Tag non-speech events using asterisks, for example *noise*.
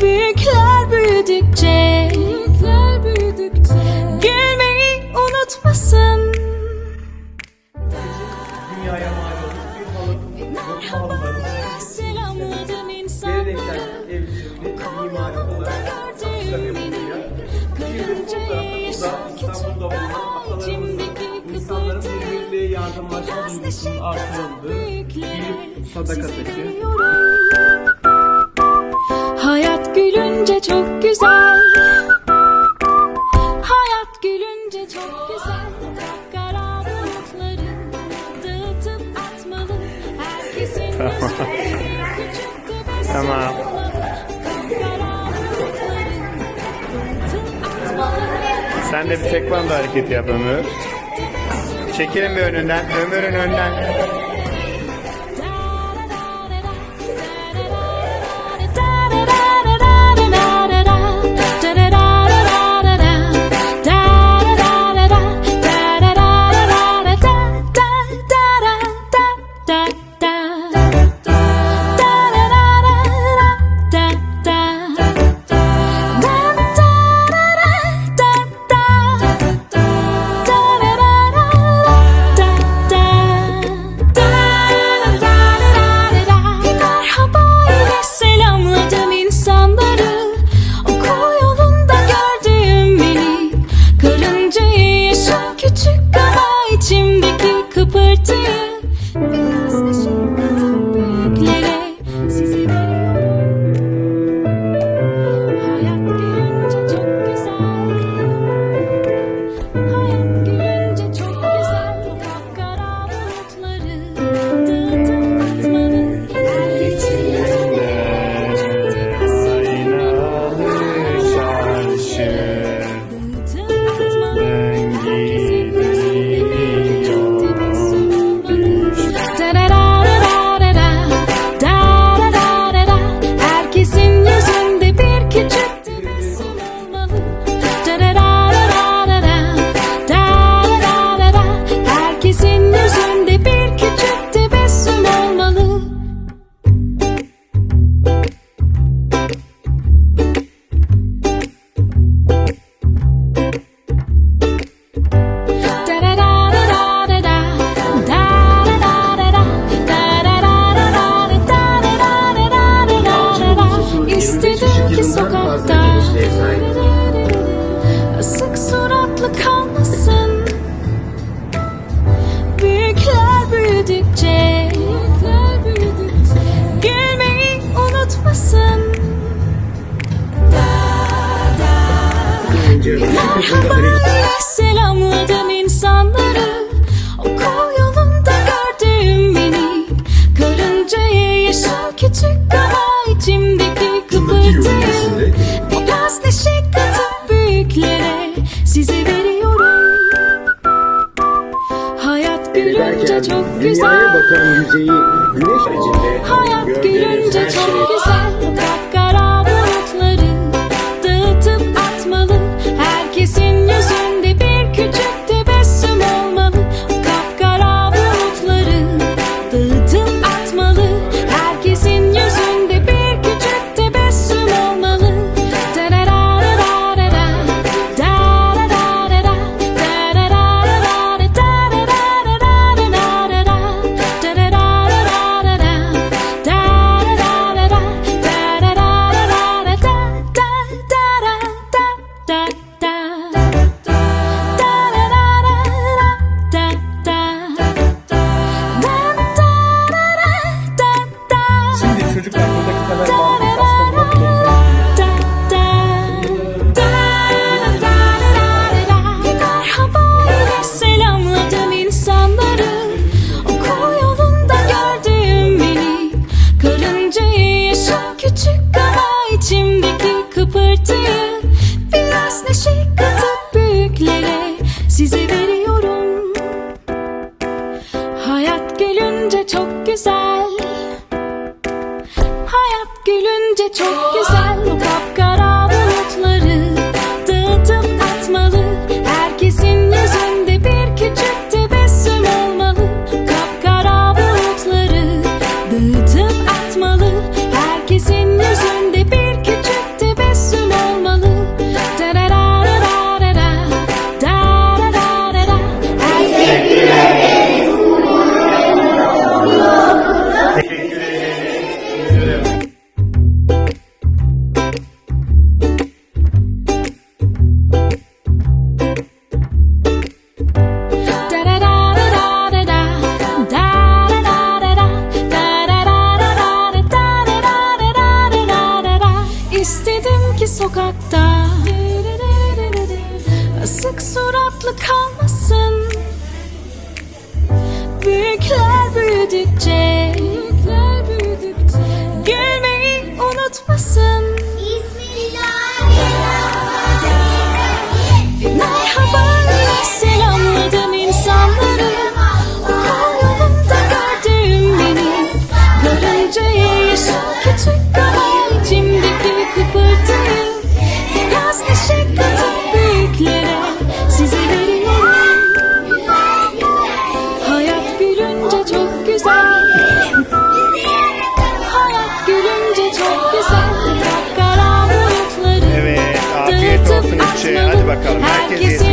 Büyükler büyüdükçe, büyükler büyüdükçe. Gülmeyi unutmasın. Dünyaya mal olduk bir halı Merhaba selamladım insanları. Evlilikte mimari olarak Akışlar Kırınca yaşam küçük daha içimdeki kızıltı Biraz neşe kadar büyüklere Sadakatışı Gülünce çok güzel. Hayat gülünce çok güzel. Kara bulutları dağıtıp atmalı. Herkesin *laughs* tamam. Sen de bir tekvando hareketi yap Ömür. Çekilin bir önünden, Ömür'ün önden. küçük ama içimdeki kıpırtıyı biraz da Merhaba selamladım insanları. Okul yolunda gördüğüm beni. Karıncaya yaşam küçük ama içimdeki kıpırdayım Biraz neşe katıp büyüklere size veriyorum. Hayat gülünce çok güzel. Hayat gülünce çok güzel. she göreceğiz Küçük kalay cimdikli kıpırtıyı Biraz neşe katıp büyüklere Size veriyorum Hayat gülünce çok güzel. Hayat gülünce çok güzel. Kara bulutları Evet afiyet olsun Hüçe hadi bakalım herkes